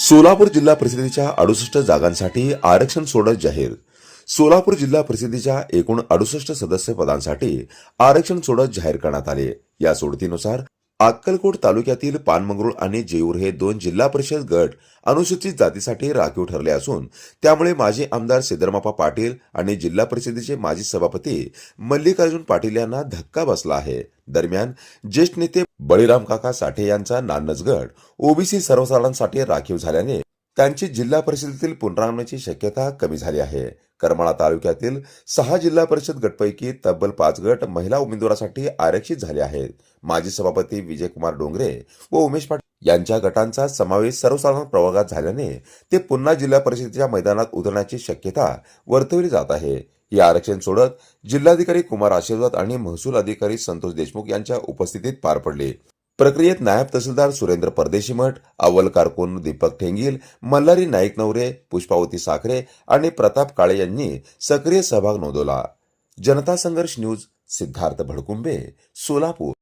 सोलापूर जिल्हा परिषदेच्या अडुसष्ट जागांसाठी आरक्षण सोडत जाहीर. सोलापूर जिल्हा परिषदेच्या एकूण अडुसष्ट सदस्य पदांसाठी आरक्षण सोडत जाहीर करण्यात आले. या सोडतीनुसार अक्कलकोट तालुक्यातील पानमंगरुळ आणि जेऊर हे दोन जिल्हा परिषद गट अनुसूचित जातीसाठी राखीव ठरले असून त्यामुळे माजी आमदार सिद्धरमापा पाटील आणि जिल्हा परिषदेचे माजी सभापती मल्लिकार्जुन पाटील यांना धक्का बसला आहे. दरम्यान ज्येष्ठ नेते बळीराम काका साठे यांचा नानसगड ओबीसी सर्वसाधारणसाठी राखीव झाल्याने त्यांची जिल्हा परिषदेतील पुनरागमनाची शक्यता कमी झाली आहे. करमाळा तालुक्यातील सहा जिल्हा परिषद गटपैकी तब्बल पाच गट महिला उमेदवारासाठी आरक्षित झाले आहेत. माजी सभापती विजयकुमार डोंगरे व उमेश पाटील यांच्या गटांचा समावेश सर्वसाधारण प्रवर्गात झाल्याने ते पुन्हा जिल्हा परिषदेच्या मैदानात उतरण्याची शक्यता वर्तवली जात आहे. हे आरक्षण सोडत जिल्हाधिकारी कुमार आशीर्वाद आणि महसूल अधिकारी संतोष देशमुख यांच्या उपस्थितीत पार पडले. प्रक्रियेत नायब तहसीलदार सुरेंद्र परदेशी मठ अव्वल कारकून दीपक ठेंगील मल्हारी नाईक नवरे पुष्पावती साखरे आणि प्रताप काळे यांनी सक्रिय सहभाग नोंदवला. जनता संघर्ष न्यूज सिद्धार्थ भडकुंबे सोलापूर.